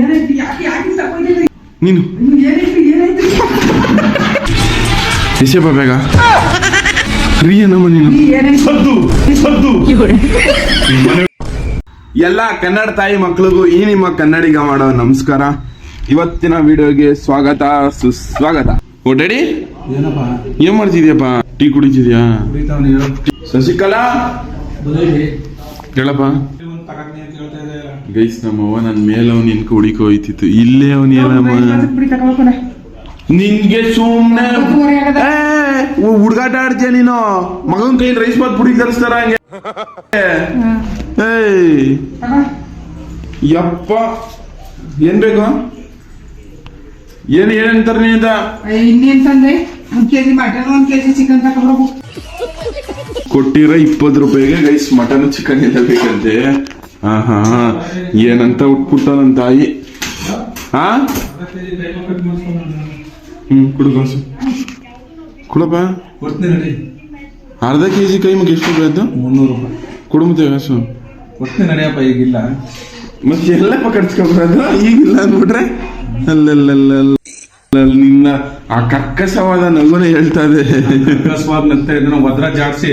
ಏನಾಯ್ತು ಯಾಕೆ ಯಾಕೆ ತಗೊಂಡಿದ್ರಿ ನೀನು? ಏನಾಯ್ತು ಏನಾಯ್ತು ಎಸೆಪ್ಪ ಬೇಗ? ರೀ ಏನಮ್ಮ ನೀನು. ಸದ್ದು ಸದ್ದು. ಎಲ್ಲ ಕನ್ನಡ ತಾಯಿ ಮಕ್ಕಳಿಗೂ ಈ ನಿಮ್ಮ ಕನ್ನಡಿಗ ಮಾಡೋ ನಮಸ್ಕಾರ. ಇವತ್ತಿನ ವಿಡಿಯೋಗೆ ಸ್ವಾಗತ ಸುಸ್ವಾಗತ. ಓ ಡ್ಯಾಡಿ? ಏನ್ ಮಾಡ್ತಿದ್ಯಪ್ಪ? ಟೀ ಕುಡಿತಿದ್ಯಾ? ಶಶಿಕಲಾ? ಹೇಳಪ್ಪ ಒಂದು ತಗತ್ನಿ ಅಂತ ಹೇಳ್ತಾ ಇದೆ ಗೈಸ್ ನಮ್ಮವ್ವ ನನ್ ಮೇಲೆ ಅವ್ನು ನಿನ್ಕ ಹುಡಿಕ ಹೋಯ್ತಿತ್ತು. ಇಲ್ಲೇ ಅವ್ನ ಏನಮ್ಮ ನಿನ್ಗೆ ಸುಮ್ನೆ ಹುಡುಗಾಟ ಆಡ್ತೀಯ ನೀನು? ಮಗನ್ ಕೈ ರೈಸ್ ಬಾತ್ ಪುಡಿ ತರಿಸ್ತಾರ ಹಂಗೆ. ಏಯ್. ಯಪ್ಪ. ಏನ್ ಬೇಕು? ಏನ್ ಏನಂತಾರ ಅಂತ ಇನ್ನೇನ್ ತಂದೆ ಒಂದ್ ಕೆಜಿ ಮಟನ್ ಒಂದ್ ಕೆಜಿ ಚಿಕನ್ ಕೊಟ್ಟಿರೋ ಇಪ್ಪತ್ತು ರೂಪಾಯಿಗೆ ಗೈಸ್ ಮಟನ್ ಚಿಕನ್ ಎಲ್ಲ ಬೇಕಂತೆ. ಹಾ ಹಾ ಏನಂತ ಉಟ್ಬಿಟ್ಟ ನನ್ನ ತಾಯಿ? ಹಾ ಹ್ಮ್ ಕುಡು ಕಾಸು ಕುಡಪ್ಪ? ಅರ್ಧ ಕೆ ಜಿ ಕೈ ಮುಗಿ ಎಷ್ಟು ಬೇಕು ಮುನ್ನೂರು ರೂಪಾಯಿ. ಕೊಡು ಮತ್ತೆ ಕಾಸು ಕೊಡ್ತೀನಿ ನಡೆಯಪ್ಪ ಈಗಿಲ್ಲ. ಮತ್ತೆ ಎಲ್ಲಪ್ಪ ಕಟ್ಸ್ಕೊಬಾರ್ದು? ಈಗಿಲ್ಲ ಅಂದ್ಬಿಟ್ರೆ? ಅಲ್ಲಲ್ಲಲ್ಲ ನಿನ್ನ ಆ ಕರ್ಕಸವಾದ ನಗುನೇ ಹೇಳ್ತಾ ಇದೆ. ಕರ್ಕಸವಾದ ಅಂತ ಇದನ್ನ ಭದ್ರ ಜಾಡ್ಸಿ.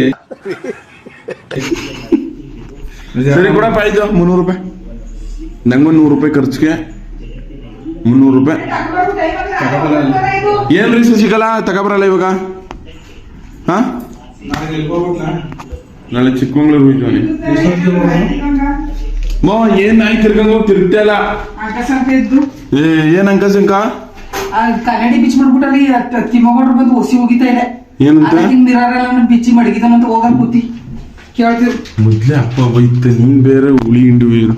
ಸರಿ ಕೊಡಪ್ಪ ಆಯ್ತು ಮುನ್ನೂರು ರೂಪಾಯಿ. ನಂಗೊಂದು ನೂರು ರೂಪಾಯಿ ಖರ್ಚಿಗೆ. ಮುನ್ನೂರು ರೂಪಾಯಿ. ಏನು ರೀ ಸಿಗಲ್ಲ ತಗೊಬರಲ್ಲ ಇವಾಗ? ಹಾ? ನಾಳೆ ಚಿಕ್ಕಮಂಗ್ಳೂರು ಹೋಯ್ತು ಎಷ್ಟೊತ್ತಿಗೆ ಹೋಗೋದು? ಮೋ ಏನ್ ನಾಯಿ ತಿರ್ಗಂಗ ಹೋಗಿ ತಿರುಗ್ತಾ ಇಲ್ಲ? ಏ ಏನ್ ಅಂಕ ಸಂಕ ಆ ಕನ್ನಡಿ ಬಿಚ್ಚಿ ಮಾಡ್ಬಿಟ್ಟಲ್ಲಿ ತಿಮ್ಮಗೌಡ್ರು ಬಂದು ಒಸಿ ಹೋಗಿತಾ ಇದೆ. ಏನಂತ? ಹಿಂಗ್ ಬಿಚ್ಚಿ ಅಂತ ಹೋಗಲ್ ಕೂತಿ. ಕೇಳ್ತಿರು. ಮೊದ್ಲೇ ಅಪ್ಪ ಬೈತ ನೀನ್ ಬೇರೆ ಹುಳಿ ಹಿಂಡು ಇರು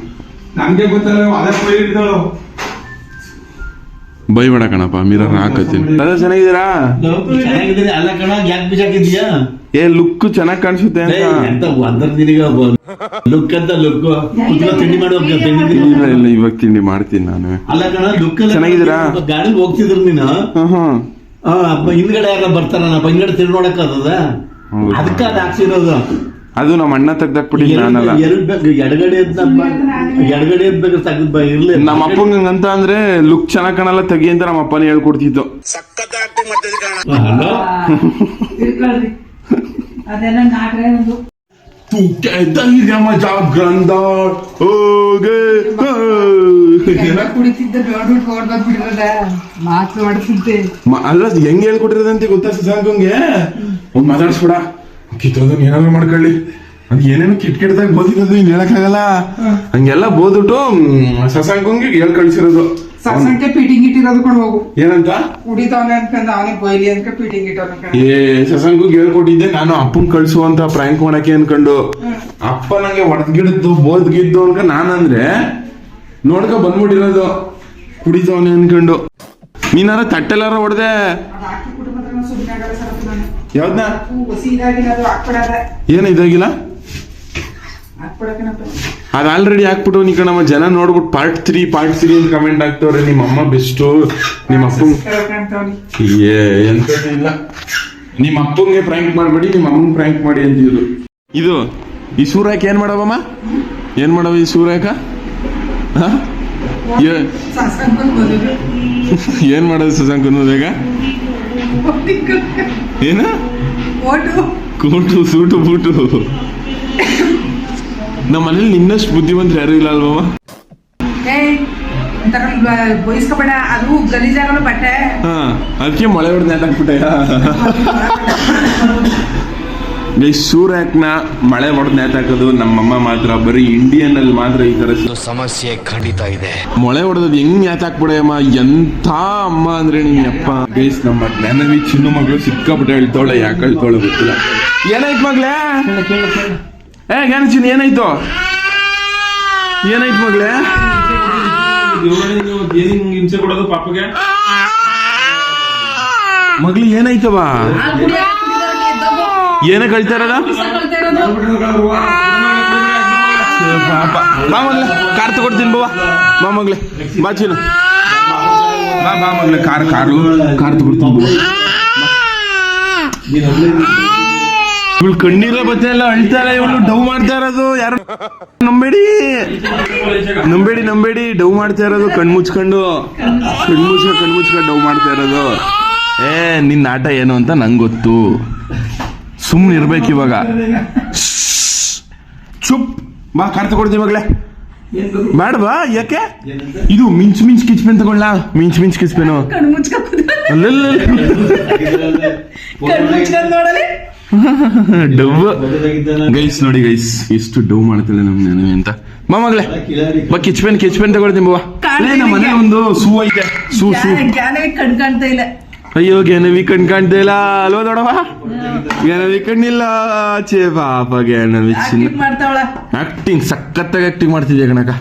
ನಮ್ಗೆ ಗೊತ್ತಲ್ಲ ಅದೇ ಪೈ ಹಿಡ್ದಳು ಬೈಬೇಡ ಕಣಪ್ಪ ಮಿರರ್ ಹಾಕತ್ತೀನಿ. ಅದ ಚೆನ್ನಾಗಿದ್ದೀರಾ? ಚೆನ್ನಾಗಿದ್ದೀನಿ ಅಲ್ಲ ಕಣ ಯಾಕೆ ಬಿಸಾಕಿದ್ಯಾ ಏ ಲುಕ್ ಚೆನ್ನಾಗಿ ಕಾಣಿಸುತ್ತೆ ಅಂತ. ಎಂತ ಒಂದರ ದಿನಿಗ ಲುಕ್ ಅಂತ ಲುಕ್ ಕುತ್ಕೊ ತಿಂಡಿ ಮಾಡಿ ತಿಂಡಿ ಇಲ್ಲ ಇಲ್ಲ ಇವಾಗ ತಿಂಡಿ ಮಾಡ್ತೀನಿ ನಾನು. ಅಲ್ಲ ಕಣ ಲುಕ್ ಚೆನ್ನಾಗಿದ್ದೀರಾ? ಗಾಡಿ ಹೋಗ್ತಿದ್ರು ನೀನು? ಹಿಂದ್ಗಡೆ ಯಾರ ಬರ್ತಾರನಪ್ಪ ಹಿಂದ್ಗಡೆ ತಿರುಗಿ ನೋಡಕ್ ಅದದ. ಅದಕ್ಕ ಅದ್ ಹಾಕ್ಸಿರೋದು? ಅದು ನಮ್ಮ ಅಣ್ಣ ತೆಗ್ದಾಕ್ಬಿಟ್ಟಿ ನಾನಲ್ಲ. ಎಡಗಡೆ ಎಡಗಡೆ ಇರ್ಲಿ. ನಮ್ಮ ಅಪ್ಪಂಗ ಅಂತ ಅಂದ್ರೆ ಲುಕ್ ಚೆನ್ನಾಗ್ ಕಾಣಲ್ಲ ತೆಗಿ ಅಂತ ನಮ್ಮ ಅಪ್ಪನೇ ಹೇಳ್ಕೊಡ್ತಿದ್ದು. ಅಲ್ಲ ಹೆಂಗ್ ಹೇಳ್ಕೊಟ್ಟಿರೋದಂತೆ ಗೊತ್ತಾ ಸುಸಾಂಗ್ ಒಂದ್ ಮಾತಾಡ್ಸ್ಬಿಡ. ಕಿತ್ತೋದನ್ ಏನಾದ್ರು ಮಾಡ್ಕೊಳ್ಳಿ. ಅದ್ ಏನೇನು ಕಿಟ್ ಕೆಟ್ಟದಾಗ ಬೋದಿರೋದು ಇನ್ ಹೇಳಕ್ಕಾಗಲ್ಲ. ಹಂಗೆಲ್ಲ ಬೋದ್ಬಿಟ್ಟು ಶಶಾಂಕಂಗೆ ಹೇಳ್ ಕಳ್ಸಿರೋದು. ಸಸಂಕೆ ಪೀಟಿಂಗ್ ಇಟ್ಟಿರೋದು ಕೂಡ ಹೋಗು. ಏನಂತ? ಕುಡಿತಾನೆ ಅಂತ ಅವನಿಗೆ ಬೈಲಿ ಅಂತ ಪೀಟಿಂಗ್ ಇಟ್ಟವನ ಏ ಸಸಂಕು ಹೇಳ್ಕೊಟ್ಟಿದ್ದೆ ನಾನು ಅಪ್ಪನ್ ಕಳ್ಸುವಂತ ಪ್ರಾಂಕ್ ಮಾಡಕ್ಕೆ ಅನ್ಕೊಂಡು. ಅಪ್ಪ ನಂಗೆ ಹೊಡೆದ್ಗಿಡದ್ದು ಬೋದ್ಗಿದ್ದು ಅನ್ಕ ನಾನಂದ್ರೆ ನೋಡ್ಕ ಬಂದ್ಬಿಟ್ಟಿರೋದು. ಕುಡಿತವನೆ ಅನ್ಕೊಂಡು. ನೀನಾರ ತಟ್ಟೆಲ್ಲಾರ ಹೊಡೆದೆ ಹಾಕಿ ಕುಟುಂಬದ ಸುಮ್ಮನೆ ಆಗಲ್ಲ ಸರಕು ನಾನು ಯಾವ್ದನ್ನ ಏನ ಇದಾಗಿಲ್ಲ? ಅದ್ ಆಲ್ರೆಡಿ ಹಾಕ್ಬಿಟ್ಟು ನೀ ಕಣಮ್ಮ ಜನ ನೋಡ್ಬಿಟ್ಟು ಪಾರ್ಟ್ ತ್ರೀ ಪಾರ್ಟ್ ತ್ರೀ ಅಂತ ಕಮೆಂಟ್ ಆಗ್ತವ್ರೆ ನಿಮ್ಮ ಅಮ್ಮ ಬೆಸ್ಟು ನಿಮ್ಮ ಅಪ್ಪ ಏ ಇಲ್ಲ. ನಿಮ್ಮ ಅಪ್ಪಂಗೆ ಪ್ರ್ಯಾಂಕ್ ಮಾಡ್ಬೇಡಿ ನಿಮ್ಮ ಅಮ್ಮನ ಪ್ರ್ಯಾಂಕ್ ಮಾಡಿ ಅಂತಿದ್ರು ಇದು. ಈ ಸೂರ್ಯಕ್ಕೆ ಏನ್ ಮಾಡವಮ್ಮ ಏನ್ ಮಾಡವ ಈ ಸೂರ್ಯಕ? ಏನ್ ಮಾಡೋದು ಸುಸಂಕ್ ಬೇಗ ಏನ? ಕೋಟು ಕೂಟು ಸೂಟು ಬೂಟು. ನಮ್ಮ ಮನೇಲಿ ನಿನ್ನಷ್ಟು ಬುದ್ಧಿವಂತರು ಯಾರು ಇಲ್ಲ ಅಲ್ವಾ ಬಯಸ್ಕೊಬೇಡ ಅದು ಗಲೀಜಾಗಲ್ಲ ಬಟ್ಟೆ. ಹಾ ಅದಕ್ಕೆ ಮಳೆ ಹೊಡೆದು ನೆಟ್ಟಾಕ್ಬಿಟ್ಟೆ ಈ ಸೂರ್ಯಕ್ನ ಮಳೆ ಹೊಡೆದ್ ನೇತಾಕೋದು ನಮ್ಮಮ್ಮ ಮಾತ್ರ ಬರೀ ಇಂಡಿಯನ್ ಅಲ್ಲಿ ಮಾತ್ರ ಈ ತರ ಸಮಸ್ಯೆ ಖಂಡಿತ ಇದೆ. ಮಳೆ ಹೊಡೆದ್ ಹೆಂಗ್ ನೇತಾಕ್ಬಿಡೆ ಅಮ್ಮ? ಎಂತ ಅಮ್ಮ ಅಂದ್ರೆ ನಿನ್ನಪ್ಪ ಗೈಸ್ ನಮ್ಮ ಜ್ಞಾನವಿ ಚಿನ್ನು ಮಗಳು ಸಿಕ್ಕಾಬಿಟ್ಟು ಹೇಳ್ತಾಳೆ ಯಾಕೆ ಹೇಳ್ತಾಳೆ ಗೊತ್ತಿಲ್ಲ. ಏನಾಯ್ತು ಮಗ್ಲೇ ಏ ಜ್ಞಾನ ಚಿನ್ನ ಏನಾಯ್ತು? ಏನಾಯ್ತು ಮಗ್ಲೇ ಹಿಂಸೆ ಕೊಡೋದು ಪಾಪಗೆ ಮಗ್ಲಿ ಏನಾಯ್ತವ? ಏನೇ ಕಳಿತಾರಲ್ಲ ಮಾಮಗ್ಲೆ ಕಾರ್ ತಗೊಡ್ತೀನಿ ಬಾ ಮಾಮಗ್ಲೆ ಬಾಚಿನ ಬಾ ಚೀನು ಬಾ ಬಾ ಮಗ್ಲೆ ಕಾರ್ ಕಾರು ಕಾರ್ ತಗೊಡ್ತೀನಿ ಬಾ. ಇವಳು ಕಣ್ಣೀರ ಬತ್ತೆ ಎಲ್ಲ ಅಳ್ತಾರ ಇವಳು ಡವ್ ಮಾಡ್ತಾ ಇರೋದು ಯಾರು ನಂಬೇಡಿ. ನಂಬೇಡಿ ನಂಬೇಡಿ ಡವ್ ಮಾಡ್ತಾ ಇರೋದು ಕಣ್ಣು ಮುಚ್ಕೊಂಡು. ಕಣ್ಣು ಮುಚ್ಕೊಂಡು ಕಣ್ಣು ಮುಚ್ಕೊಂಡು ಡವ್ ಮಾಡ್ತಾ ಇರೋದು. ಏ ನಿನ್ನ ಆಟ ಏನು ಅಂತ ನಂಗೆ ಗೊತ್ತು. ಸುಮ್ಮನೆ ಇರ್ಬೇಕು ಇವಾಗ. ಚುಪ್. ಬಾ ಕಾರ್ ತಗೊಳ್ತೀವಿ ಇವಾಗಲೇ ಬೇಡವಾ ಯಾಕೆ? ಇದು ಮಿಂಚ್ ಮಿಂಚ್ ಕಿಚ್ಪೆನ್ ತಗೊಳ್ಳ? ಮಿಂಚ್ ಮಿಂಚ್ ಕಿಚ್ಪೆನು ಡವ್ ಗೈಸ್ ನೋಡಿ ಗೈಸ್ ಎಷ್ಟು ಡವ್ ಮಾಡ್ತಾಳೆ ನಮ್ ನೆನವಿ ಅಂತ. ಬಾ ಮಗಳೇ. ಬಾ ಕಿಚ್ಪೆನ್ ಕಿಚ್ಪೆನ್ ತಗೊಳ್ತೀನಿ ಬಾ. ನಮ್ಮ ಮನೆ ಒಂದು ಸೂ ಐತೆ. ಸೂ ಸೂ. ಜ್ಞಾನ- ಜ್ಞಾನವೇ ಕಣ್ ಕಾಣ್ತಾ ಇಲ್ಲ. ಅಯ್ಯೋ ಗೆನವಿ ಕಣ್ ಕಾಣ್ತಾ ಇಲ್ಲ. ಅಲ್ವಾ ದೊಡವ ಗೆನವಿ ಕಣ್ಣಿಲ್ಲ ಚೇ ಪಾಪ ಗೆನವಿ ಆಕ್ಟಿಂಗ್ ಸಖತ್ತಾಗಿ ಆಕ್ಟಿಂಗ್ ಮಾಡ್ತಿದ್ಯಾ ಕಣಕ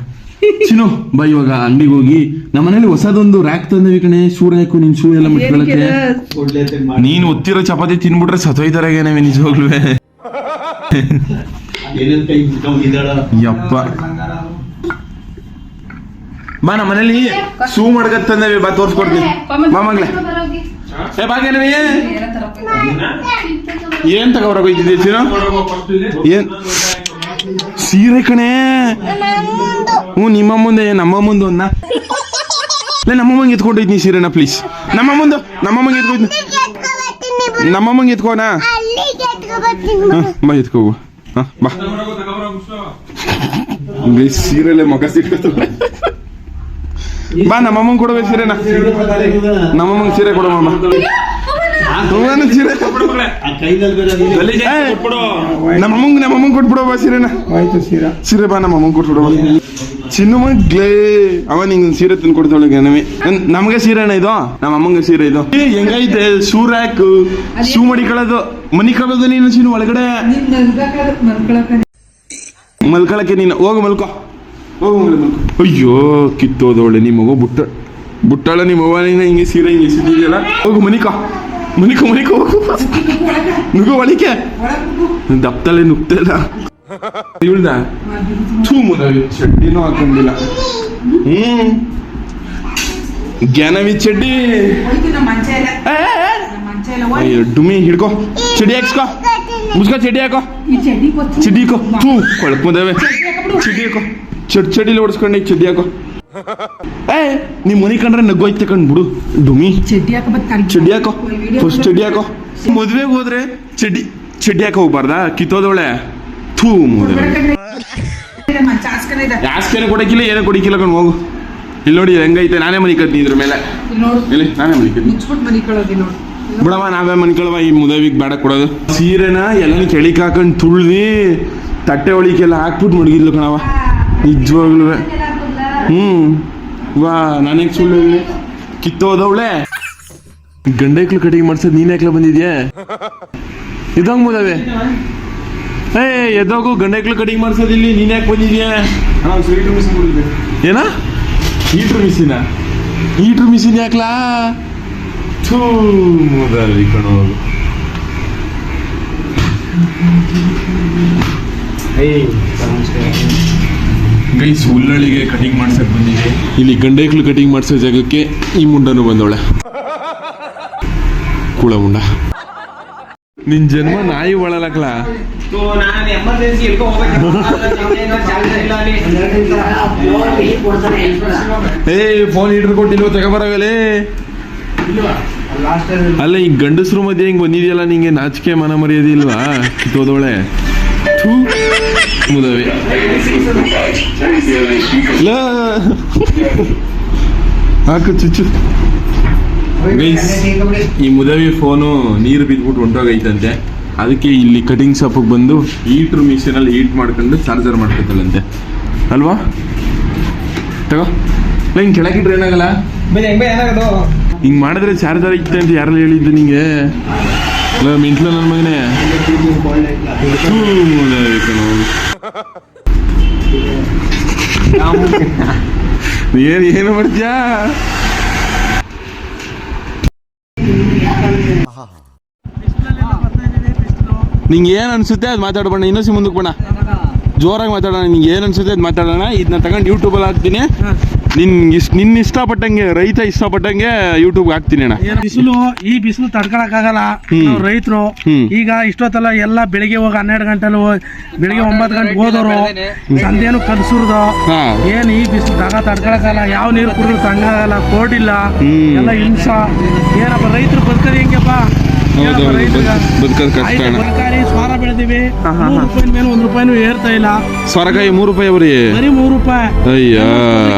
ಚಿನು ಬಾ ಇವಾಗ ಅಂಗಡಿಗೆ ಹೋಗಿ. ನಮ್ಮ ಮನೇಲಿ ಹೊಸದೊಂದು ರ್ಯಾಕ್ ತಂದವಿ ಕಣೆ. ಶೂ ರ್ಯಾಕು ನಿನ್ ಶೂ ಎಲ್ಲ ಮುಟ್ಕೊಳಕ್ಕೆ. ನೀನ್ ಒತ್ತಿರೋ ಚಪಾತಿ ತಿನ್ಬಿಟ್ರೆ ಸತ್ತೋಯ್ತಾರೆ ಏನವಿ ನಿಜವಾಗ್ಲೂ. ಯಪ್ಪ. ಬಾ ನಮ್ಮ ಮನೇಲಿ ಶೂ ಮಾಡ್ಕತ್ ತಂದವಿ ಬಾ ತೋರ್ಸ್ಕೊಡ್ತೀನಿ. ಬಾ ಮಗ್ಲೆ. ಏ ಭಾಗ್ಯನವಿ ಏನ್ ತಗೋರಕ್ ಹೋಯ್ತಿದ್ದೆ ಚಿನ್ನು ಏನ್? ಸೀರೆ ಕಣೆ. ಹ್ಞೂ, ನಿಮ್ಮ ಮುಂದೆ ನಮ್ಮ ಮುಂದೆ ಒಂದ ಲೇ ನಮ್ಮಮ್ಮಂಗೆ ಎತ್ಕೊಂಡೋಯ್ತು ನೀ ಸೀರೆನ ಪ್ಲೀಸ್ ನಮ್ಮ ಮುಂದೆ ನಮ್ಮಮ್ಮಂಗೆ ಎತ್ಕೊಯ್ತು ನಮ್ಮಮ್ಮಂಗೆ ಎತ್ಕೋನಾ? ಬಾ ಎತ್ಕೋ ಹಾಂ, ಬಾ. ಸೀರೆಲೆ ಮಗ ಸಿಕ್ಕಿತು ಬಾ ನಮ್ಮಮ್ಮಂಗೆ ಕೊಡಬೇಕು ಸೀರೆನ ನಮ್ಮಮ್ಮಂಗೆ ಸೀರೆ ಕೊಡು ಮಾಮ. ಹೂವನ ಸೀರೆ ಆ ಕೈನಲ್ಲಿ ಬೇರೆ ಅದಿದೆ. ಏ, ನಮ್ಮಮ್ಮಂಗೆ ನಮ್ಮಮ್ಮಂಗೆ ಕೊಟ್ಬಿಡೋ ಬಾ ಸೀರೆನ. ಆಯ್ತು ಸೀರೆ. ಸೀರೆ ಬಾ ನಮ್ಮಮ್ಮಂಗೆ ಕೊಟ್ಬಿಡೋ ಚಿನ್ನು ಮಗ್ಲೇ ಅವ ನಿಂಗೆ ಸೀರೆ ತಂದು ಕೊಡ್ತಾಳೆ ನಮಗೆ ನಮಗೆ ಸೀರೆನ ಇದು. ನಮ್ಮ ಅಮ್ಮಂಗೆ ಸೀರೆ ಇದು. ಏ, ಹೆಂಗೈತೆ? ಶೂ ಮಡಿ ಶೂ ಮಡಿಕೊಳ್ಳೋದು ಮನಿ ಕಳೋದು ನೀನು ಚಿನ್ನು ಒಳಗಡೆ. ಮಲ್ಕೊಳಕ್ಕೆ ನೀನು. ಹೋಗು ಮಲ್ಕೊ. ಅಯ್ಯೋ ಕಿತ್ತೋದವಳೆ ನಿಮ್ಮ ಮಗು ಬುಟ್ಟ. ಬುಟ್ಟಾಳ ನಿಮ್ಮ ಅವ್ವ ನೀನು ಹಿಂಗೆ ಸೀರೆ ಹಿಂಗೆ ಸಿದ್ದಿದೆಯಲ್ಲ? ಹೋಗು ಮನಿಕೋ. ಮನಿಕೋ ಮನಿಕೋ ಹೋಗು. ನುಗ್ಗು ಒಳಿಕೆ ದಪ್ತಲೆ ನುಗ್ತಿಲ್ಲ ಇವಳ್ದ? ಥೂ ಮುದವಿ ಚಡ್ಡಿನೂ ಹಾಕೊಂಡಿಲ್ಲ. ಹ್ಮ್. ಜ್ಞಾನವಿ ಚಡ್ಡಿ. ಹೋಯ್ತು ನಮ್ಮ ಮಂಚ ಇಲ್ಲ ಏ, ಏ, ಏ. ನಮ್ಮ ಮಂಚ ಇಲ್ಲ ಅಯ್ಯೋ, ಡುಮ್ಮಿ ಹಿಡ್ಕೋ. ಚಡ್ಡಿ ಹಾಕ್ಸ್ಕೋ. ಮುಸ್ಕೋ ಚಡ್ಡಿ ಹಾಕೋ. ಈ ಚಡ್ಡಿ ಕೊಚ್ಚು ಚಡ್ಡಿ ಹಾಕೋ. ಥೂ ಕೊಳಪದವೆ ಚಡ್ಡಿ ಹಾಕೋ. ಚಡ್ ಚಡಿಲಿ ಓಡಿಸ್ಕೊಂಡು ಚಡ್ಡಿ ಹಾಕೋ. ಏ ನಿಮ್ ಮನಿ ಕಂಡ್ರೆ ನಗ್ಗೋಯ್ತು ತಕೊಂಡ್ ಬಿಡು ಡುಮಿ. ಚಡ್ಡಿ ಹಾಕಬತ್ ಚಡ್ಡಿ ಹಾಕೋ ಫಸ್ಟ್ ಚಡ್ಡಿ ಹಾಕೋ. ಮದ್ವೆಗೆ ಹೋದ್ರೆ ಚಡ್ಡಿ ಚಡ್ಡಿ ಹಾಕೋ ಹೋಗ್ಬಾರ್ದಾ? ಕಿತ್ತೋದವಳೆ ಥೂ ಇದೆ. ಯಾಸ್ಕೇನೆ ಕೊಡಕ್ಕಿಲ್ಲ ಏನೋ ಕೊಡಕ್ಕಿಲ್ಲ ಕಣ್ ಹೋಗು. ಇಲ್ಲಿ ನೋಡಿ ಹೆಂಗೈತೆ ನಾನೇ ಮನಿ ಕತ್ತೀನಿ ಇದ್ರ ಮೇಲೆ. ಇಲ್ಲಿ ನಾನೇ ಮನಿ ಕತ್ತೀನಿ ಬಿಡವ ನಾವೇ ಮನ್ಕೊಳವ ಈ ಮುದವಿಗೆ ಬೇಡ ಕೊಡೋದು. ಸೀರೆನ ಎಲ್ಲ ಕೆಳಿಕ್ ಹಾಕೊಂಡು ತುಳ್ದಿ ತಟ್ಟೆ ಒಳಿಕೆಲ್ಲ ಹಾಕ್ಬಿಟ್ಟು ಮಡಗಿದ್ಲು ಕಣವ ನಿಜವಾಗ್ಲೂ ಹ್ಮ್. ವಾ ನಾನೇ ಸುಳ್ಳು ಕಿತ್ತೋದವಳೆ. ಗಂಡೈಕ್ಳು ಕಟಿಂಗ್ ಮಾಡ್ಸೋದು ನೀನ್ ಯಾಕ್ಲ ಬಂದಿದ್ಯಾ? ಇದಂಗ್ ಮುದವೆ ಏ ಎದೋಗು ಗಂಡೈಕ್ಳು ಕಟಿಂಗ್ ಮಾಡ್ಸೋದು ಇಲ್ಲಿ ನೀನ್ ಯಾಕೆ ಬಂದಿದ್ಯಾ? ಏನ? ಹೀಟ್ರ್ ಮಿಷಿನ ಹೀಟ್ರ್ ಮಿಷಿನ್ ಯಾಕ್ಲಾ? ಥೂ ಏ ಕಣೋದು ಗೈಸ್ ಹುಲ್ಲಳಿಗೆ ಕಟಿಂಗ್ ಮಾಡ್ಸಕ್ ಬಂದಿದೆ. ಇಲ್ಲಿ ಗಂಡೈಕ್ಳು ಕಟಿಂಗ್ ಮಾಡ್ಸೋ ಜಾಗಕ್ಕೆ ಈ ಮುಂಡನು ಬಂದವಳೆ. ಕುಳ ಮುಂಡ. ನಿನ್ ಜನ್ಮ ನಾಯಿ ಒಳಲಕ್ಲ. ಏ ಫೋನ್ ಇಟ್ರು ಕೊಟ್ಟಿಲ್ವ ತಗೊಬರವೇಲೇ ಅಲ್ಲ ಈ ಗಂಡಸ್ರು ಮಧ್ಯೆ ಹಿಂಗ್ ಬಂದಿದೆಯಲ್ಲ ನಿಂಗೆ ನಾಚಿಕೆ ಮನ ಮರ್ಯಾದಿಲ್ವಾ ಕಿತ್ತೋದವಳೆ. ಥೂ. ಮುದವೆ ಲಾ. ಹಾಕು ಚುಚ್ಚು ಗೈಸ್ ಈ ಮುದವಿ ಫೋನು ನೀರು ಬಿದ್ಬಿಟ್ಟು ಹೊಂಟೋಗೈತಂತೆ ಅದಕ್ಕೆ ಇಲ್ಲಿ ಕಟಿಂಗ್ ಶಾಪಿಗೆ ಬಂದು ಹೀಟ್ರ್ ಮಿಷಿನಲ್ಲಿ ಹೀಟ್ ಮಾಡ್ಕೊಂಡು ಚಾರ್ಜರ್ ಮಾಡ್ಕೊತಾಳಂತೆ. ಅಲ್ವಾ? ತಗೋ. ಹಿಂಗೆ ಕೆಳಗಿಟ್ರೆ ಏನಾಗಲ್ಲ? ಹಿಂಗೆ ಮಾಡಿದ್ರೆ ಚಾರ್ಜರ್ ಐತೆ ಅಂತ ಯಾರೆಲ್ಲ ಹೇಳಿದ್ದು ನಿಂಗೆ? ಮಿಂಟ್ಲ ನನ್ನ ಮಗನೇ. ಏನು. ಏನ್ ಮಾಡ್ತೀಯಾ? ನಿಂಗೆ ಏನು ಅನ್ಸುತ್ತೆ ಅದು ಮಾತಾಡ್ಬೋಣ ಇನ್ನೊಸಿ ಮುಂದಕ್ಕೆ ಬಣ್ಣ ಜೋರಾಗಿ ಮಾತಾಡೋಣ, ನಿಂಗೆ ಏನು ಅನ್ಸುತ್ತೆ ಅದು ಮಾತಾಡೋಣ. ಇದನ್ನ ತಗೊಂಡು ಯೂಟ್ಯೂಬಲ್ಲಿ ಹಾಕ್ತೀನಿ. ನಿನ್ ಇಷ್ಟ ನಿನ್ನ ಇಷ್ಟಪಟ್ಟಂಗೆ ರೈತ ಇಷ್ಟಪಟ್ಟಂಗೆ ಯೂಟ್ಯೂಬ್ ಹಾಕ್ತೀನಿ ಅಣ್ಣ. ಬಿಸಿಲು ಈ ಬಿಸಿಲು ತಡ್ಕೊಳಕ್ ಆಗಲ್ಲ ನಾವು ರೈತರು. ಈಗ ಇಷ್ಟೊತ್ತಲ್ಲ ಎಲ್ಲ ಬೆಳಿಗ್ಗೆ ಹೋಗಿ ಹನ್ನೆರಡು ಗಂಟೆಲಿ ಹೋಗಿ ಬೆಳಿಗ್ಗೆ ಒಂಬತ್ತು ಗಂಟೆ ಹೋದವರು ಸಂದೇನು ಕದಸುರ್ದು. ಏನ್ ಈ ಬಿಸಿಲು ದಾಗ ಆಗಲ್ಲ ಯಾವ ನೀರು ಕುಡಿದ್ರು ತಂಗಾಗಲ್ಲ ಕೋಡಿಲ್ಲ ಇಲ್ಲ. ಎಲ್ಲ ಹಿಂಸಾ. ಏನಪ್ಪ ರೈತರು ಬರ್ತಾರೆ ಹೆಂಗಪ್ಪ? ಹೌದು, ಏನಪ್ಪ ಹೌದು, ರೈತ್ರಿಗ? ಬದುಕ್- ಬದುಕೋದ್ ಕಷ್ಟ ಅಣ್ಣ. ತರಕಾರಿ ಸ್ವಾರ ಬೆಳೆದಿವಿ. ಮೂರು ರೂಪಾಯಿ ಮೇಲೆ ಒಂದ್ ರೂಪಾಯಿನೂ ಏರ್ತಾ ಇಲ್ಲ. ಸೊರಕಾಯಿ ಮೂರು ರೂಪಾಯಿ ಬರೀ ಬರೀ ಮೂರು ರೂಪಾಯಿ. ಅಯ್ಯ.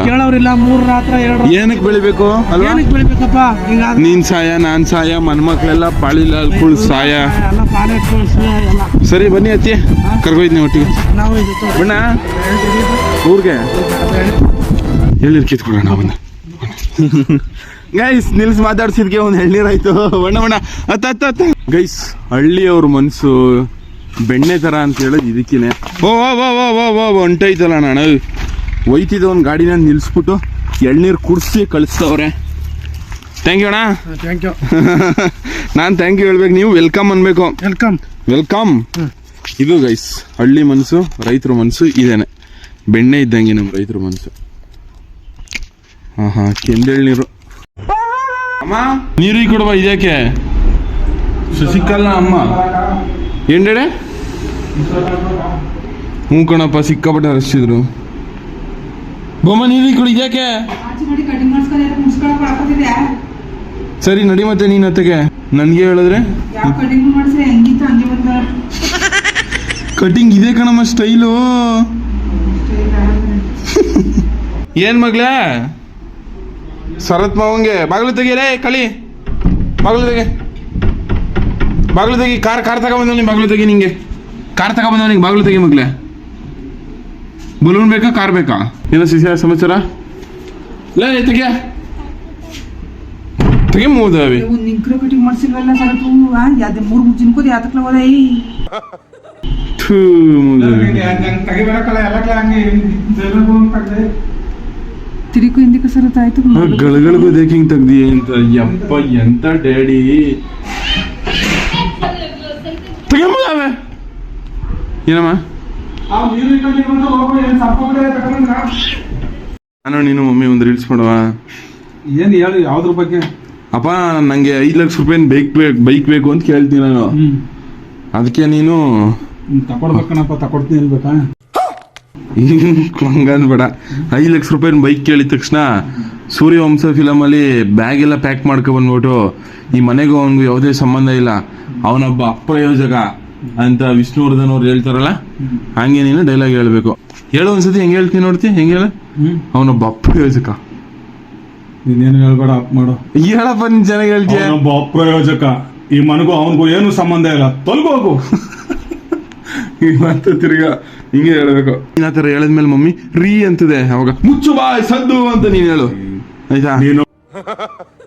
ಕೇಳೋರಿಲ್ಲ ಮೂರ್ ರಾತ್ರ ಎರಡು ಏನಕ್ಕೆ ಬೆಳಿಬೇಕು ಅಲ್ವಾ? ಏನಕ್ಕೆ ಬೆಳಿಬೇಕಪ್ಪ? ಹಿಂಗಾದ್ರೆ ನೀನ್ ಸಾಯ ನಾನ್ ಸಾಯ ಮನ್ಮಕ್ಳೆಲ್ಲ ಪಾಳಿಲ್ಲ ಕುಳ್ ಸಾಯ. ಎಲ್ಲ ಪಾಲೆ ಇಟ್ಕೊಂಡು ಎಲ್ಲ. ಸರಿ ಬನ್ನಿ ಅತ್ತಿ. ಕರ್ಕೊಯ್ತೀನಿ ಒಟ್ಟಿಗೆ. ನಾವು ಇದು ತೊ- ಬಣ್ಣ. ಊರ್ಗೆ. ಹೇಳಿರ್ ಕಿತ್ಕೊಡೋಣ ಅವನ್ನ. ಗೈಸ್ ನಿಲ್ಸ್ ಮಾತಾಡ್ಸಿದ್ಕೆ ಒಂದು ಎಳ್ನೀರು ಆಯ್ತು ಬಣ್ಣ ಬಣ್ಣ. ಅತ್ತ ಅತ್ತ ಅತ್ತ. ಗೈಸ್ ಹಳ್ಳಿಯವ್ರ ಮನಸ್ಸು ಬೆಣ್ಣೆ ತರ ಅಂತ ಹೇಳೋದು ಇದಕ್ಕಿನೇ. ಓ ಓ ಓ ಓ ಓ ಓ ಹೊಂಟೈತಲ್ಲ ಅಣ್ಣ ಒಯ್ತಿದ್ದ ಒಂದು ಗಾಡಿನ ನಿಲ್ಲಿಸ್ಬಿಟ್ಟು ಎಳ್ನೀರು ಕುಡಿಸಿ ಕಳಿಸ್ತವ್ರೆ. ಥ್ಯಾಂಕ್ ಯು ಅಣ್ಣ. ಥ್ಯಾಂಕ್ ಯು ನಾನು ಥ್ಯಾಂಕ್ ಯು ಹೇಳ್ಬೇಕು. ನೀವು ವೆಲ್ಕಮ್ ಅನ್ಬೇಕು. ವೆಲ್ಕಮ್ ವೆಲ್ಕಮ್ ಇದು ಗೈಸ್ ಹಳ್ಳಿ ಮನಸ್ಸು ರೈತರ ಮನಸ್ಸು ಇದೇನೆ. ಬೆಣ್ಣೆ ಇದ್ದಂಗೆ ನಮ್ಮ ರೈತರ ಮನಸ್ಸು ಹಾ ಹಾ ಕೆಂದೆಳ್ನೀರು. ನೀರು ಈ ಕೊಡುವ ಇದಕ್ಕೆ ಸಿಕ್ಕಲ್ಲ ಅಮ್ಮ. ಎಂಡೆಡೆ ಹ್ಞೂ ಕಣಪ್ಪ ಸಿಕ್ಕಾಪಟ್ಟೆ ರಶಿದ್ರು ಬೊಮ್ಮ ನೀರು ಈ ಕೊಡು ಹಾಕೋತಿದ್ಯಾ ಸರಿ ನಡಿ ಮತ್ತೆ ನೀನು ಅತ್ತಗೆ. ನನಗೆ ಹೇಳಿದ್ರೆ? ಕಟಿಂಗ್ ಇದೆ ಕಣಮ್ಮ ಸ್ಟೈಲು. ಏನ್ ಮಗ್ಲೇ? ಶರತ್ ಮಾವಂಗೆ ಬಾಗಿಲು ತೆಗೀರೇ ಕಳಿ ಬಾಗಿಲು ತೆಗೆ ಬಾಗಿಲು ತೆಗಿ ಕಾರ್ ಕಾರ್ ತಗೊಂಬಂದವ್ ಬಾಗಿಲು ತೆಗಿ ನಿಂಗೆ ಕಾರ್ ತಗೊಂಬಂದವ್ ನಿಂಗೆ ಬಾಗಿಲು ತೆಗಿ ಮಗ್ಲೆ. ಬಲೂನ್ ಬೇಕಾ ಕಾರ್ ಬೇಕಾ? ಏನೋ ಸಿಸಿಯ ಸಮಾಚಾರ? ಲೇ ತೆಗಿಯ. ತೆಗಿ ಮೂದವಿ. ಇವು ನಿಂಕ್ರೆ ಕಟಿಂಗ್ ಮಾಡ್ಸಿಲ್ವಲ್ಲ ಸರತು ಯಾವ್ದು ಮೂರು ತಿರಿಕು ಹಿಂದಿಕ್ಕೆ ಸರತ್ ಆಯ್ತು ಗಳಗಳಿಗೂ ದೇಕಿಂಗ್ ತೆಗ್ದಿ ಅಂತ ಯಪ್ಪ ಎಂತ ಡ್ಯಾಡಿ. ತೆಗೆಂಬುದಾವೆ ಏನಮ್ಮ? ನಾನು ನೀನು ಮಮ್ಮಿ ಒಂದು ರೀಲ್ಸ್ ಮಾಡುವ. ಏನು ಹೇಳಿ ಯಾವ್ದ್ರ ಬಗ್ಗೆ? ಅಪ್ಪ ನಂಗೆ ಐದು ಲಕ್ಷ ರೂಪಾಯಿ ಬೈಕ್ ಬೇಕು ಬೈಕ್ ಬೇಕು ಅಂತ ಕೇಳ್ತೀನಿ ನಾನು. ಅದಕ್ಕೆ ನೀನು ತಕೊಡ್ಬೇಕಣಪ್ಪ ತಕೊಡ್ತೀನಿ ಅನ್ಬೇಕಾ ಹಂಗನ್ಬೇಡ ಐದು ಲಕ್ಷ ರೂಪಾಯಿ ಬೈಕ್ ಕೇಳಿದ ತಕ್ಷಣ ಸೂರ್ಯವಂಶ ಫಿಲಮಲ್ಲಿ ಬ್ಯಾಗ್ ಎಲ್ಲ ಪ್ಯಾಕ್ ಮಾಡ್ಕೊ ಬಂದ್ಬಿಟ್ಟು ಈ ಮನೆಗೂ ಅವನಿಗೂ ಯಾವುದೇ ಸಂಬಂಧ ಇಲ್ಲ. ಅವನೊಬ್ಬ ಅಪ್ರಯೋಜಕ ಅಂತ ವಿಷ್ಣುವರ್ಧನ್ ಅವ್ರು ಹೇಳ್ತಾರಲ್ಲ ಹಂಗೆ ನೀನು ಡೈಲಾಗ್ ಹೇಳ್ಬೇಕು. ಹೇಳು ಒಂದ್ಸತಿ ಹೆಂಗೆ ಹೇಳ್ತೀನಿ ನೋಡ್ತಿ? ಹೆಂಗೆ ಹೇಳ? ಅವನೊಬ್ಬ ಅಪ್ರಯೋಜಕ. ನೀನೇನು ಹೇಳ್ಬೇಡ ಅಪ್ ಮಾಡು. ಹೇಳಪ್ಪ ನೀನ್ ಚೆನ್ನಾಗಿ ಹೇಳ್ತೀಯ? ಅವನೊಬ್ಬ ಅಪ್ರಯೋಜಕ. ಈ ಮನೆಗೂ ಅವನಿಗೂ ಏನು ಸಂಬಂಧ ಇಲ್ಲ. ತೊಲ್ಗೋಗು. ಮತ್ತೆ ತಿರ್ಗಾ ಹಿಂಗೆ ಹೇಳ್ಬೇಕು. ನೀನ್ ಆತರ ಹೇಳದ್ಮೇಲೆ ಮಮ್ಮಿ ರೀ ಅಂತಿದೆ ಅವಾಗ. ಮುಚ್ಚು ಬಾಯ್ ಸದ್ದು ಅಂತ ನೀನ್ ಹೇಳು. ಆಯ್ತಾ? ನೀನು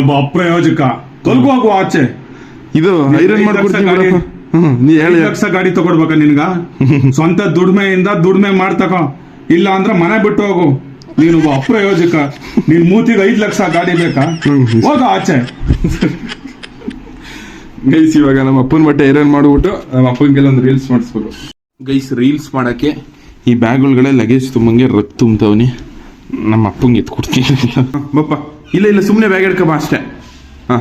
ಒಬ್ಬ ಅಪ್ರಯೋಜಕ. ತೊಲ್ಗೋಗು ಆಚೆ. ಇದು ಐರನ್ ಮಾಡ್ಕೊಡ್ತೀನಿ ಗಾಡಿ- ಬಿಡಪ್ಪ. ಹ್ಮ್ ನೀ ಹೇಳಿ. ಲಕ್ಷ ಗಾಡಿ ತಗೊಡ್ಬೇಕ ನಿನ್ಗ? ಸ್ವಂತ ದುಡ್ಮೆಯಿಂದ ದುಡ್ಮೆ ಮಾಡ್ತಕೋ. ಇಲ್ಲ ಅಂದ್ರೆ ಮನೆ ಬಿಟ್ಟು ಹೋಗು. ನೀನು ಒಬ್ಬ ಅಪ್ರಯೋಜಕ. ನೀನ್ ಮೂತಿಗೆ ಐದ್ ಲಕ್ಷ ಗಾಡಿ ಬೇಕಾ? ಹೋಗ ಆಚೆ. ಗೈಸ್ ಇವಾಗ ನಮ್ಮ ಅಪ್ಪನ ಬಟ್ಟೆ ಐರನ್ ಮಾಡ್ಬಿಟ್ಟು ನಮ್ಮ ಅಪ್ಪನಿಗೆಲ್ಲ ಒಂದು ರೀಲ್ಸ್ ಮಾಡಿಸ್ಬೇಕು. ಗೈಸ್ ರೀಲ್ಸ್ ಮಾಡೋಕ್ಕೆ ಈ ಬ್ಯಾಗ್ ಒಳಗಡೆ ಲಗೇಜ್ ತುಂಬಂಗೆ ರಕ್ ತುಂಬ್ತವನಿ. ನಮ್ಮ ಅಪ್ಪಂಗೆ ಎತ್ಕೊಡ್ತೀನಿ ಬಪ್ಪ ಇಲ್ಲ ಇಲ್ಲ ಸುಮ್ಮನೆ ಬ್ಯಾಗ್ ಹಿಡ್ಕ ಬಾ ಅಷ್ಟೇ. ಹಾ.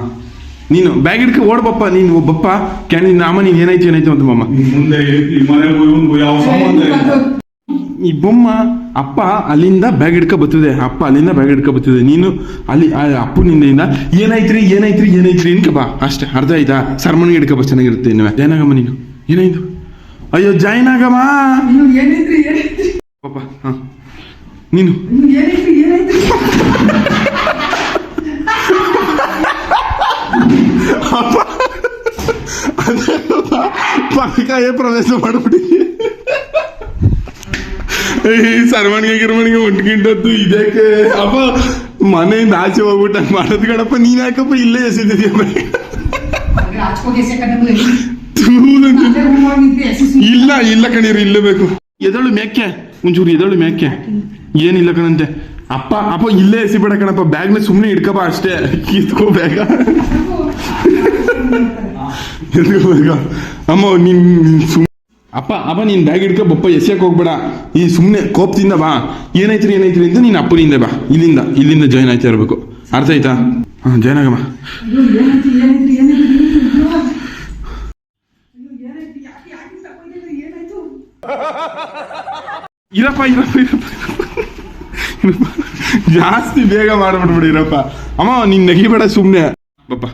ನೀನು ಬ್ಯಾಗ್ ಹಿಡ್ಕ ಓಡ್ಬಪ್ಪ ನೀನು ಒಬ್ಬಪ್ಪ ಕ್ಯಾನ್ ನಿನ್ನ ಅಮ್ಮ ನೀನು ಏನಾಯ್ತು ಏನಾಯ್ತು ಅಂತ ಮಮ್ಮ ಈ ಬೊಮ್ಮ ಅಪ್ಪ ಅಲ್ಲಿಂದ ಬ್ಯಾಗ್ ಹಿಡ್ಕ ಬರ್ತದೆ. ಅಪ್ಪ ಅಲ್ಲಿಂದ ಬ್ಯಾಗ್ ಹಿಡ್ಕ ಬರ್ತದೆ. ನೀನು ಅಲ್ಲಿ ಅಪ್ಪು ಅಪ್ಪನಿಂದ ಏನಾಯ್ತ್ರಿ ಏನಾಯ್ತ್ರಿ ಏನಾಯ್ತ್ರಿ ಏನ್ಕಪ್ಪ ಬಾ. ಅಷ್ಟೇ. ಅರ್ಧ ಆಯ್ತಾ? ಸರ್ಮನ್ಗೆ ಹಿಡ್ಕ ಬಾ ಚೆನ್ನಾಗಿರುತ್ತೆ ಇನ್ನು ಏನಾಗಮ್ಮ ನೀನು? ಏನಾಯ್ತು? ಅಯ್ಯೋ ಜಾಯ್ನ್ ಆಗಮ್ಮ. ಪಾಪ ಹಾ. ನೀನು. ಪಕ್ಕಕಾಯೇ ಪ್ರವೇಶ ಮಾಡ್ಬಿಡಿ. ಈ ಸರ್ವಣಿಗೆ ಗಿರ್ಮಣಿಗೆ ಒಂಟ್ಗಿಂಟದ್ದು ಇದಕ್ಕೆ ಅಪ್ಪ ಮನೆಯಿಂದ ಆಚೆ ಹೋಗ್ಬಿಟ್ಟು ಹಂಗ್ ಮಾಡೋದು ಕಣಪ್ಪ. ನೀನ್ ಯಾಕಪ್ಪ ಇಲ್ಲೇ ಎಸಿದ್ಯಾ ಇಲ್ಲ ಇಲ್ಲ ಕಣೀರು ಇಲ್ಲೇ ಬೇಕು. ಎದಳು ಮೇಕೆ? ಒಂಚೂರು ಎದಳು ಮೇಕೆ. ಏನಿಲ್ಲ ಕಣಂತೆ. ಅಪ್ಪ ಅಪ್ಪ ಇಲ್ಲೇ ಎಸಿಬೇಡ ಕಣಪ್ಪ ಬ್ಯಾಗ್ನ ಸುಮ್ಮನೆ ಇಡ್ಕಪ್ಪ ಅಷ್ಟೇ. ಕಿತ್ಕೋ ಬ್ಯಾಗ ಅಮ್ಮ ನಿನ್ ಸುಮ್ ಅಪ್ಪ ಅಪ್ಪ ನೀನ್ ಬ್ಯಾಗ್ ಇಡ್ಕ ಬಪ್ಪ ಎಸ್ಯಕ್ ಹೋಗ್ಬೇಡ. ಈ ಸುಮ್ಮನೆ ಕೋಪದಿಂದ ಬಾ. ಏನಾಯ್ತ್ರಿ ಏನಾಯ್ತ್ರಿ ಅಂತ ನೀನು ಅಪ್ಪನಿಂದ ಬಾ. ಇಲ್ಲಿಂದ ಇಲ್ಲಿಂದ ಜಾಯ್ನ್ ಆಯ್ತಾ ಇರಬೇಕು. ಅರ್ಥ ಆಯ್ತಾ? ಹಾಂ ಜಾಯ್ನ್ ಆಗಮ್ಮ ಏನೈತಿ ಏನೈತಿ ಏನೈತಿ ಏನೈತಿ ಯಾಕೆ ಯಾಕೆ ತಗೊಂಡಿಲ್ಲ ಏನಾಯ್ತು ಇರಪ್ಪ ಇರಪ್ಪ ಇರಪ್ಪ. ಜಾಸ್ತಿ ಬೇಗ ಮಾಡ್ಬಿಡ್ಬಿಡಿ ಇರಪ್ಪ. ಅಮ್ಮ ನೀನ್ ನಗಿಬೇಡ ಸುಮ್ನೆ. ಬಪ್ಪ.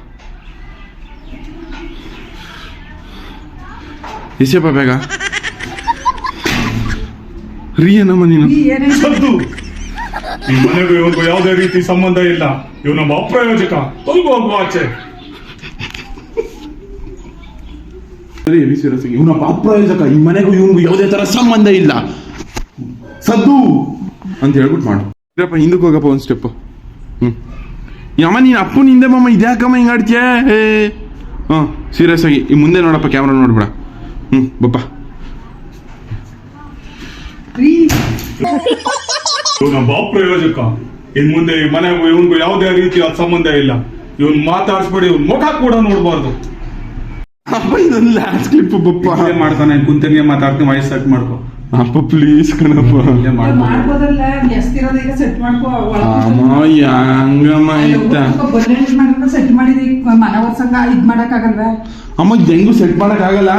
ಎಸೆಯಪ್ಪ ಬೇಗ. ರೀ ಏನಮ್ಮ ನೀನು? ಸದ್ದು. ಮನೆಗೂ ಇವನಿಗೂ ಯಾವುದೇ ರೀತಿ ಸಂಬಂಧ ಇಲ್ಲ. ಇವನೊಬ್ಬ ಅಪ್ರಯೋಜಕ. ತೊಲಗು ಹೋಗುವ ಆಚೆ. ಇವನೊಬ್ಬ ಅಪ್ರಯೋಜಕ ಈ ಮನೆಗೂ ಇವನಿಗೂ ಯಾವುದೇ ತರ ಸಂಬಂಧ ಇಲ್ಲ. ಸದ್ದು ಅಂತ ಹೇಳ್ಬಿಟ್ಟು ಮಾಡು. ಇರಪ್ಪ ಹಿಂದಕ್ಕೆ ಹೋಗಪ್ಪ ಒಂದು ಸ್ಟೆಪ್ ಹ್ಮ್. ಯಮ್ಮ ನೀನ್ ಅಪ್ಪನ ಹಿಂದೆ ಮಮ್ಮ ಇದ್ಯಾಕಮ್ಮ ಹಿಂಗ್ ಆಡ್ತೀಯ? ಹೇ. ಹಾಂ ಸೀರಿಯಸ್ ಆಗಿ. ಈ ಮುಂದೆ ನೋಡಪ್ಪ ಕ್ಯಾಮ್ರಾ ನೋಡ್ಬೇಡ. ಹ್ಮ್ ಬಪ್ಪ. ಪ್ರಯೋಜಕ. ಇನ್ ಮುಂದೆ ಈ ಮನೆಗೂ ಇವನ್ಗೂ ಯಾವುದೇ ರೀತಿಯ ಸಂಬಂಧ ಇಲ್ಲ. ಇವನ್ ಮಾತಾಡಿಸ್ಬೇಡಿ ಇವ್ನ ಮುಖ ಕೂಡ ನೋಡ್ಬಾರ್ದು. ಅಪ್ಪ ಇದೊಂದು ಲಾಸ್ಟ್ ಕ್ಲಿಪ್ ಬಪ್ಪ. ಇಲ್ಲೇ ಮಾಡ್ತಾನೆ ಕುಂತಂಗೆ ಮಾತಾಡ್ತೀನಿ ವಾಯ್ಸ್ ಸೆಟ್ ಮಾಡ್ಕೊ. ಅಪ್ಪ ಪ್ಲೀಸ್ ಕಣಪ್ಪ. ಇಲ್ಲೇ ಮಾಡ್ಕೊ. ಮಾಡ್ಬೋದಲ್ಲ ಎಷ್ಟಿರೋದ ಈಗ ಸೆಟ್ ಮಾಡ್ಕೋ ಅಮ್ಮ ಹಂಗಮ್ಮ ಆಯ್ತಾ ಸೆಟ್ ಮಾಡಿದಿ ಮನ ವರ್ಷಂಗ ಇದ್ ಮಾಡಕ್ ಅಮ್ಮ ಇದು ಹೆಂಗೂ ಸೆಟ್ ಮಾಡಕ್ ಆಗಲ್ಲ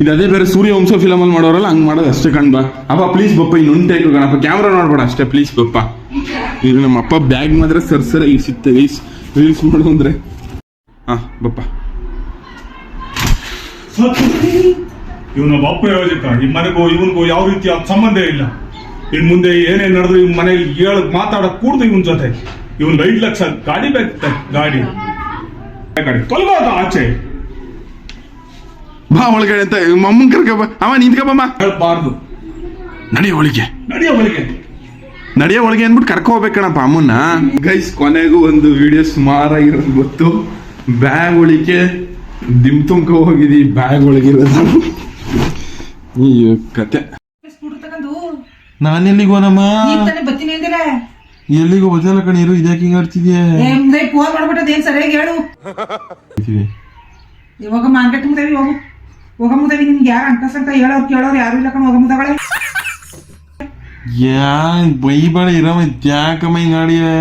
ಇದು ಅದೇ ಬೇರೆ ಸೂರ್ಯವಂಶ ಫಿಲಮ್ ಅಲ್ಲಿ ಮಾಡೋರಲ್ಲ ಹಂಗ್ ಮಾಡೋದು ಅಷ್ಟೇ ಕಣ್ ಬಾ. ಅಪ್ಪ ಪ್ಲೀಸ್ ಬಪ್ಪ ಇನ್ನು ಟೇಕು ಕಣಪ್ಪ. ಕ್ಯಾಮ್ರಾ ನೋಡ್ಬೇಡ ಅಷ್ಟೇ ಪ್ಲೀಸ್ ಬಪ್ಪ. ಇದು ನಮ್ಮ ಅಪ್ಪ ಬ್ಯಾಗ್ ಮಾತ್ರ ಸರ್ ಸರ್ ಈಗ ಸಿಗ್ತದೆ ರೀಲ್ಸ್ ರೀಲ್ಸ್ ಮಾಡು ಅಂದ್ರೆ ಹಾ ಬಪ್ಪ. ಇವನೊಬ್ಬ ಅಪ್ರಯೋಜಕ ಈ ಮನೆಗೂ ಇವನಿಗೂ ಯಾವ ರೀತಿಯ ಸಂಬಂಧ ಇಲ್ಲ. ಇನ್ ಮುಂದೆ ಏನೇನ್ ನಡೆದ್ರು ಇವ್ ಮನೇಲಿ ಹೇಳ ಮಾತಾಡಕ್ ಕೂಡ್ದು ಇವನ್ ಜೊತೆ. ಇವನ್ ಐದ್ ಲಕ್ಷ ಗಾಡಿ ಬೇಕು ಗಾಡಿ. ಗಾಡಿ ತೊಲಗೋದ ಆಚೆ. ಬಾ ಒಳಗಡೆ ಅಂತ ಮಮ್ಮನ್ ಕರ್ಕ ಅವ ಅಮ್ಮ ನಿಂತ್ಕೊಬಮ್ಮ ಹೇಳ್ಬಾರ್ದು. ನಡಿಯ ಒಳಗೆ ನಡಿಯ ಒಳಗೆ ನಡಿಯ ಒಳಗೆ ಅಂದ್ಬಿಟ್ಟು ಕರ್ಕೊ ಹೋಗ್ಬೇಕಣಪ್ಪ ಅಮ್ಮನ್ನ. ಗೈಸ್ ಕೊನೆಗೂ ಒಂದು ವಿಡಿಯೋ ಸುಮಾರಾಗಿರೋದು ಗೊತ್ತು. ಬ್ಯಾಗ್ ಒಳಿಕೆ ದಿಮ್ ತುಂಬ ಹೋಗಿದಿ ಬ್ಯಾಗ್ ಒಳಗಿರೋದು ಈ ಕತೆ. ನಾನೆಲ್ಲಿಗೆ ಹೋನಮ್ಮ ಬತ್ತೀನಿ ಅಂದಿರ? ಎಲ್ಲಿಗೂ ಗೊತ್ತಿಲ್ಲ ಕಣೀರು ಇದ್ಯಾಕೆ ಹಿಂಗ್ ಆಡ್ತಿದ್ಯಾ? ಫೋನ್ ಮಾಡ್ಬಿಟ್ಟದ ಏನ್ ಸರಿಯಾಗಿ ಹೇಳು. ಇವಾಗ ಮಾರ್ಕೆಟ್ ಮುದೇವಿ ಹೋಗು. ಹೋಗ ಮುದೇವಿ ನಿನ್ಗೆ ಯಾರು ಅಂಕ ಸಂಕ ಹೇಳೋರು ಕೇಳೋರು ಯಾರು ಇಲ್ಲ ಕಣ ಹೋಗ ಮುದಗಳೇ ಯಾ ಬೈಬಾಳ ಇರಮ್ಮ ಯಾಕಮ್ಮ ಹಿಂಗ್ ಆಡಿವೆ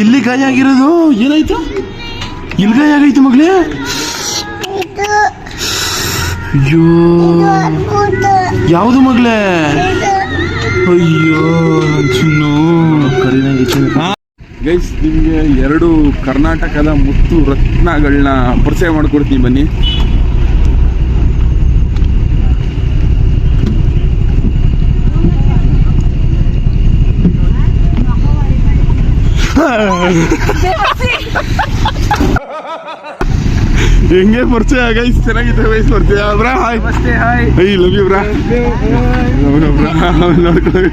ಇಲ್ಲಿ ಗಾಯ ಆಗಿರೋದು ಏನಾಯ್ತು? ಇಲ್ಲಿ ಆಗೈತೆ ಮಗಳೇ ಅಯ್ಯೋ. ಯಾವುದು ಮಗಳೇ ಅಯ್ಯೋ ನನ್ ಚಿನ್ನು. ಗೈಸ್ ನಿಮಗೆ ಎರಡು ಕರ್ನಾಟಕದ ಮುತ್ತು ರತ್ನಗಳನ್ನ ಪರಿಚಯ ಮಾಡ್ಕೊಡ್ತೀನಿ ಬನ್ನಿ. ಹೆಂಗೆ ಪರಿಚಯ ಗೈಸ್ ಚೆನ್ನಾಗಿದೆ ಗೈಸ್ ಪರಿಚಯ bro hi I love you bro ನೋಡ್ಕೊಳ್ಳಿ.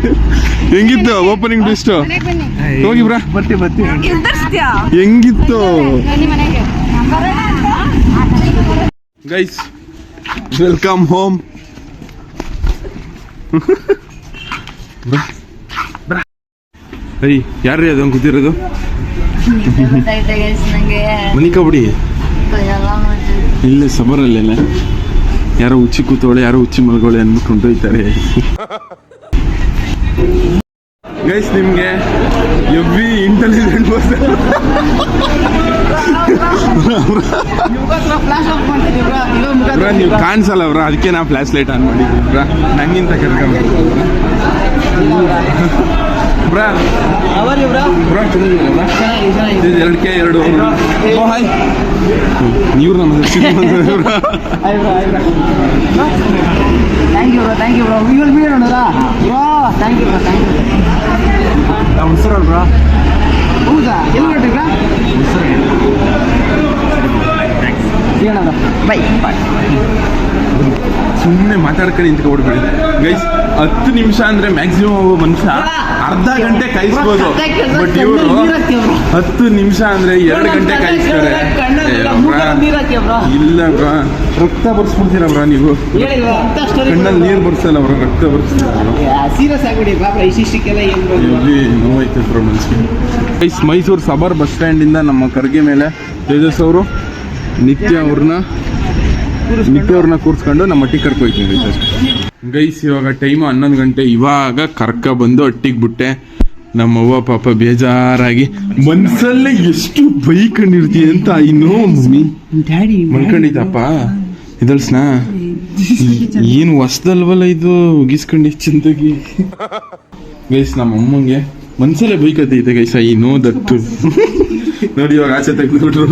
ಹೆಂಗಿತ್ತು ಓಪನಿಂಗ್ ಬೆಸ್ಟ್ ಹೋಗಿ ಬ್ರಾ ಬರ್ತಿ ಬರ್ತಿ ಹೆಂಗಿತ್ತು? ಗೈಸ್ ವೆಲ್ಕಮ್ ಹೋಮ್ ಅಯ್ಯ ಯಾರ್ರೀ ಅದೊಂದು ಕೂತಿರೋದು? ಮನಿ ಕಬಡ್ಡಿ ನಂಗೆ ಮನಿಕಾ ಬಿಡಿ. ಎಲ್ಲ ಮಾಡ್ತಿದ್ದೆ. ಇಲ್ಲೇ ಸಬರಲ್ಲೆಲ್ಲ ಯಾರೋ ಉಚ್ಚಿ ಕೂತೋಳೆ ಯಾರೋ ಉಚ್ಚಿ ಮಲ್ಗೋಳೆ ಅಂದ್ಬಿಟ್ಟು ಹೊಂಟೋಯ್ತಾರೆ ಗೈಸ್ ನಿಮ್ಗೆ ಎವ್ರಿ ಇಂಟೆಲಿಜೆಂಟ್ ನೀವು ಕಾಣಿಸಲ್ಲ ಬ್ರಾ, ಅದಕ್ಕೆ ನಾ ಫ್ಲಾಶ್ ಲೈಟ್ ಆನ್ ಮಾಡಿದ್ದೀನಿ ಬ್ರಾ. ನಂಗಿಂತ ಕರ್ಕೊಂಡ್ ಬ್ರಾ ಬ್ರಾ ಚೆನ್ನಾಗಿದ್ದೀರಾ. ಬ್ರಾ ಇದು ಎರಡು ಕೆ ಎರಡು. ಓ ಹಾಯ್. ಇವ್ರು ನಮ್ಮ bro thank you bro thank you bro will be ನೋಡೋದಾ? Bro thank you bro thank you ನಮ್ಮ ಹೆಸರು ಬ್ರಾ. ಹೌದಾ? ಎಲ್ಲಿ ಹೊರಟಿದ್ರಾ ಸಿಗೋಣ ಬೈ ಬಾಯ್ ಸುಮ್ಮನೆ ಮಾತಾಡ್ಕೊಂಡು ನಿಂತ್ಕೊಬಿಡ್ಬೇಡಿ. ಗೈಸ್ ಹತ್ತು ನಿಮಿಷ ಅಂದ್ರೆ ಮ್ಯಾಕ್ಸಿಮಮ್ ಒಬ್ಬ ಮನುಷ್ಯ. ಅರ್ಧ ಗಂಟೆ ಕಾಯಿಸ್ಬೋದು. ಬಟ್ ಇವರು ಹತ್ತು ನಿಮಿಷ ಅಂದ್ರೆ ಎರಡು ಗಂಟೆ ಕಾಯಿಸ್ತಾರೆ. ಇಲ್ಲ ಬ್ರಾ. ರಕ್ತ ಬರ್ಸ್ಬಿಡ್ತೀರ ಬ್ರಾ ನೀವು? ಕಣ್ಣಲ್ಲಿ ನೀರು ಬರ್ಸಲ್ಲ ಅವ್ರ ರಕ್ತ ಬರ್ಸ್ತೀರಾ ನೋವಾಯ್ತು ಬ್ರೋ ಮನ್ಸಿಗೆ. ಮೈಸೂರು ಸಬರ್ ಬಸ್ ಸ್ಟ್ಯಾಂಡಿಂದ ನಮ್ಮ ಕರ್ಗೆ ಮೇಲೆ ತೇಜಸ್ ಅವರು ನಿತ್ಯ ಅವ್ರನ್ನ ಮಿಕ್ಕವ್ರನ್ನ ಕೂರ್ಸ್ಕೊಂಡು ನಮ್ಮ ಟಿಕೆಟ್ ಕೊಯ್ತೀವಿ ಅಷ್ಟೇ ಗೈಸ್ ಇವಾಗ ಟೈಮ್ ಹನ್ನೊಂದು ಗಂಟೆ ಇವಾಗ ಕರ್ಕ ಬಂದು ಹಟ್ಟಿಗೆ ಬಿಟ್ಟೆ. ನಮ್ಮ ಅವ್ವ ಪಾಪ ಬೇಜಾರಾಗಿ ಮನ್ಸಲ್ಲೇ ಎಷ್ಟು ಬೈಕೊಂಡಿರ್ತೀಯ ಅಂತ ಇನ್ನೂ ಮಮ್ಮಿ. ಡ್ಯಾಡಿ ಮಲ್ಕೊಂಡಿದ್ದಪ್ಪ ಇದಲ್ಸ್ನಾ ಏನು ಹೊಸ್ದಲ್ವಲ್ಲ ಇದು ಉಗಿಸ್ಕೊಂಡು ಚಿಂತಗಿ. ಗೈಸ್ ನಮ್ಮ ಅಮ್ಮಂಗೆ ಮನ್ಸಲ್ಲೇ ಬೈಕತ್ತೈತೆ ಗೈಸ್ ಐ ನೋ ದಟ್ಟು ನೋಡಿ ಇವಾಗ ಆಚೆ ತೆಗೆದ್ಬಿಟ್ರು.